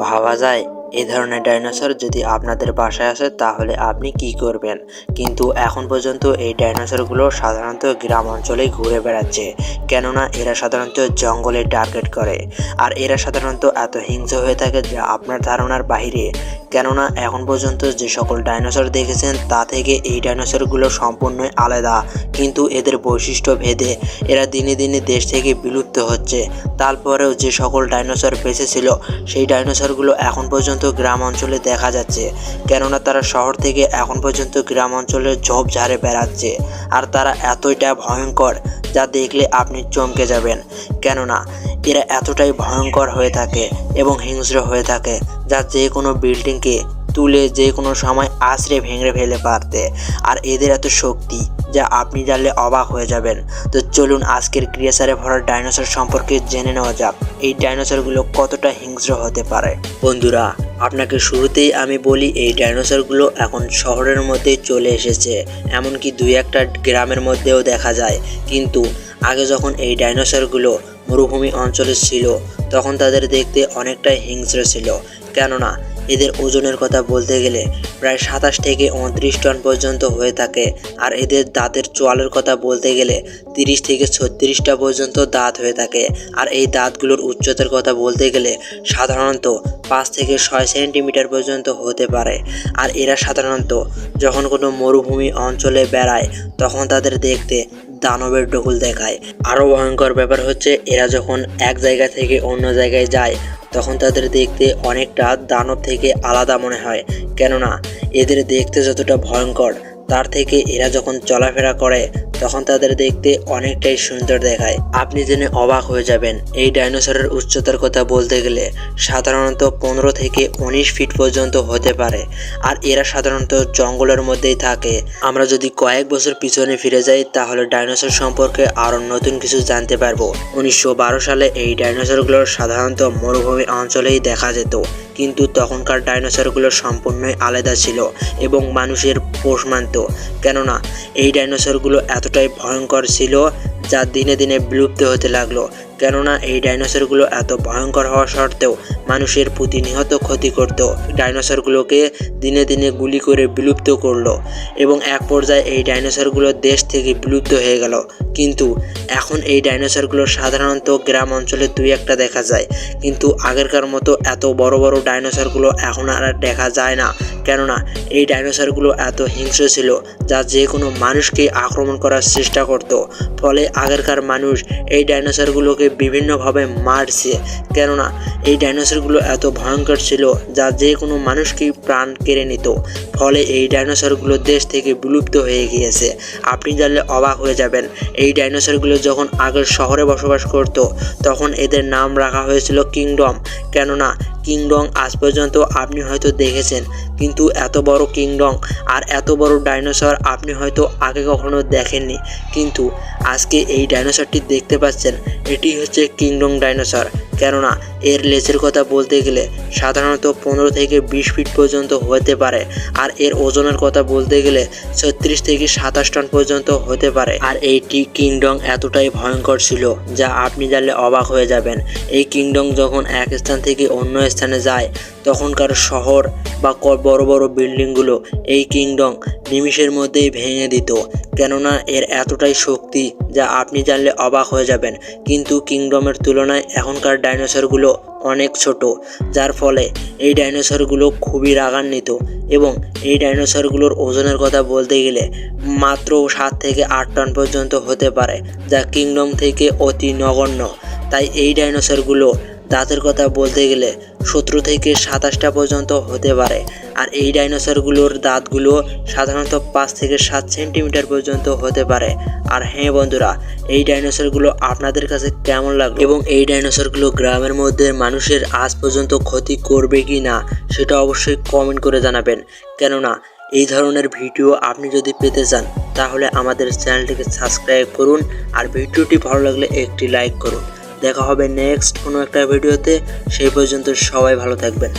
ভাবা যায় এই ধরনের ডাইনোসর যদি আপনাদের বাসায় আসে, তাহলে আপনি কি করবেন? কিন্তু এখন পর্যন্ত এই ডাইনোসরগুলো সাধারণত গ্রাম অঞ্চলেই ঘুরে বেড়াচ্ছে, কেননা এরা সাধারণত জঙ্গলে টার্গেট করে। আর এরা সাধারণত এত হিংস্র হয়ে থাকে যা আপনার ধারণার বাইরে কেননা এখন পর্যন্ত যে সকল ডাইনোসর দেখেছেন, তা থেকে এই ডাইনোসরগুলো সম্পূর্ণই আলাদা। কিন্তু এদের বৈশিষ্ট্য ভেদে এরা দিনে দিনে দেশ থেকে বিলুপ্ত হচ্ছে। তারপরেও যে সকল ডাইনোসর বেঁচে ছিল সেই ডাইনোসরগুলো এখন পর্যন্ত গ্রাম অঞ্চলে দেখা যাচ্ছে। কেননা তারা শহর থেকে এখন পর্যন্ত গ্রাম অঞ্চলে ঝোপঝাড়ে বেড়াচ্ছে। আর তারা এতটা ভয়ঙ্কর, যা দেখলে আপনি চমকে যাবেন। কেননা, এরা এতটাই ভয়ঙ্কর হয়ে থাকে এবং হিংস্র হয়ে থাকে। যা যে কোনো বিল্ডিংকে তুলে যে কোনো সময় আছড়ে ভেঙে ফেলে পারতে। আর এদের এত শক্তি যা আপনি জানলে অবাক হয়ে যাবেন। তো চলুন আজকের ক্রিয়েচারে ভরা ডাইনোসর সম্পর্কে জেনে নেওয়া যাক। এই ডাইনোসরগুলো কতটা হিংস্র হতে পারে? বন্ধুরা, আপনাকে শুরুতেই আমি বলি, এই ডাইনোসরগুলো এখন শহরের মধ্যে চলে এসেছে। এমনকি দুই একটা গ্রামের মধ্যেও দেখা যায়। কিন্তু আগে যখন এই ডাইনোসরগুলো মরুভূমি অঞ্চলে ছিল তখন তাদের দেখতে অনেকটাই হিংস্র ছিল। কেননা, এদের ওজনের কথা বলতে গেলে প্রায় সাতাশ থেকে উনত্রিশ টন পর্যন্ত হয়ে থাকে। আর এদের দাঁতের চোয়ালের কথা বলতে গেলে তিরিশ থেকে ছত্রিশটা পর্যন্ত দাঁত হয়ে থাকে। আর এই দাঁতগুলোর উচ্চতার কথা বলতে গেলে সাধারণত পাঁচ থেকে ছয় সেন্টিমিটার পর্যন্ত হতে পারে। আর এরা সাধারণত যখন কোনো মরুভূমি অঞ্চলে বেড়ায়, তখন তাদের দেখতে দানবের ডকুল দেখায়। আরও ভয়ঙ্কর ব্যাপার হচ্ছে, এরা যখন এক জায়গা থেকে অন্য জায়গায় যায়, তখন তাদের দেখতে অনেকটা দানব থেকে আলাদা মনে হয়। কেননা, এদের দেখতে যতটা ভয়ঙ্কর, তার থেকে এরা যখন চলাফেরা করে তখন তাদের দেখতে অনেকটাই সুন্দর দেখায়। আপনি জেনে অবাক হয়ে যাবেন, এই ডাইনোসরের উচ্চতার কথা বলতে গেলে সাধারণত পনেরো থেকে উনিশ ফিট পর্যন্ত হতে পারে, আর এরা সাধারণত জঙ্গলের মধ্যেই থাকে। আমরা যদি কয়েক বছর পিছনে ফিরে যাই, তাহলে ডাইনোসর সম্পর্কে আরও নতুন কিছু জানতে পারব। উনিশশো বারো সালে এই ডাইনোসরগুলোর সাধারণত মরুভূমি অঞ্চলেই দেখা যেত। কিন্তু তখনকার ডাইনোসরগুলো সম্পূর্ণই আলাদা ছিল এবং মানুষের পোষ মানত। কেননা, এই ডাইনোসরগুলো এতটাই ভয়ঙ্কর ছিল যা দিনে দিনে বিলুপ্ত হতে লাগল। কেননা এই ডাইনোসরগুলো এত ভয়ঙ্কর হওয়া সত্ত্বেও মানুষের প্রতিনিয়ত ক্ষতি করত। ডাইনোসরগুলোকে দিনে দিনে গুলি করে বিলুপ্ত করল এবং এক পর্যায়ে এই ডাইনোসরগুলো দেশ থেকে বিলুপ্ত হয়ে গেল। কিন্তু এখন এই ডাইনোসরগুলো সাধারণত গ্রাম অঞ্চলে দুই একটা দেখা যায়। কিন্তু আগেরকার মতো এত বড় বড় ডাইনোসরগুলো এখন আর দেখা যায় না। কেননা এই ডাইনোসরগুলো এত হিংস্র ছিল যা যে কোনো মানুষকে আক্রমণ করার চেষ্টা করত। ফলে আগেরকার মানুষ এই ডাইনোসরগুলোকে বিভিন্নভাবে মারছে। কেননা, এই ডাইনোসরগুলো এত ভয়ঙ্কর ছিল যা যে কোনো মানুষকেই প্রাণ কেড়ে নিত। ফলে এই ডাইনোসরগুলো দেশ থেকে বিলুপ্ত হয়ে গিয়েছে। আপনি জানলে অবাক হয়ে যাবেন, এই ডাইনোসরগুলো যখন আগের শহরে বসবাস করত, তখন এদের নাম রাখা হয়েছিল কিংডম। কেননা কিংডং আজ পর্যন্ত আপনি হয়তো দেখেছেন, কিন্তু এত বড় কিংডং আর এত বড় ডাইনোসর আপনি হয়তো আগে কখনো দেখেননি। কিন্তু আজকে এই ডাইনোসরটি দেখতে পাচ্ছেন, এটি হচ্ছে কিংডং ডাইনোসর। কেননা এর লেজের কথা বলতে গেলে সাধারণত পনেরো থেকে বিশ ফিট পর্যন্ত হতে পারে। আর এর ওজনের কথা বলতে গেলে ছত্রিশ থেকে সাতাশ টন পর্যন্ত হতে পারে। আর এইটি কিংডং এতটাই ভয়ঙ্কর ছিল যা আপনি জানলে অবাক হয়ে যাবেন। এই কিংডং যখন এক স্থান থেকে অন্য স্থানে যায়, তখনকার শহর বা বড় বড় বিল্ডিংগুলো এই কিংডং নিমিষের মধ্যেই ভেঙে দিত, কেননা এর এতটাই শক্তি যা আপনি জানলে অবাক হয়ে যাবেন। কিন্তু কিংডমের তুলনায় এখনকার ডাইনোসরগুলো অনেক ছোট, যার ফলে এই ডাইনোসরগুলো খুবই রাগান্বিত এবং এই ডাইনোসরগুলোর ওজনের কথা বলতে গেলে মাত্র সাত থেকে আট টন পর্যন্ত হতে পারে, যা কিংডম থেকে অতি নগণ্য। তাই এই ডাইনোসরগুলো দাঁতের কথা বলতে গেলে সতেরো থেকে সাতাশটা পর্যন্ত হতে পারে। আর এই ডাইনোসরগুলোর দাঁতগুলো সাধারণত পাঁচ থেকে সাত সেন্টিমিটার পর্যন্ত হতে পারে। আর হ্যাঁ বন্ধুরা, এই ডাইনোসরগুলো আপনাদের কাছে কেমন লাগল? এবং এই ডাইনোসরগুলো গ্রামের মধ্যে মানুষের আজ পর্যন্ত ক্ষতি করবে কি না সেটা অবশ্যই কমেন্ট করে জানাবেন। কেননা, এই ধরনের ভিডিও আপনি যদি পেতে চান, তাহলে আমাদের চ্যানেলটিকে সাবস্ক্রাইব করুন আর ভিডিওটি ভালো লাগলে একটি লাইক করুন। দেখা হবে নেক্সট কোনো একটা ভিডিওতে সেই পর্যন্ত সবাই ভালো থাকবেন।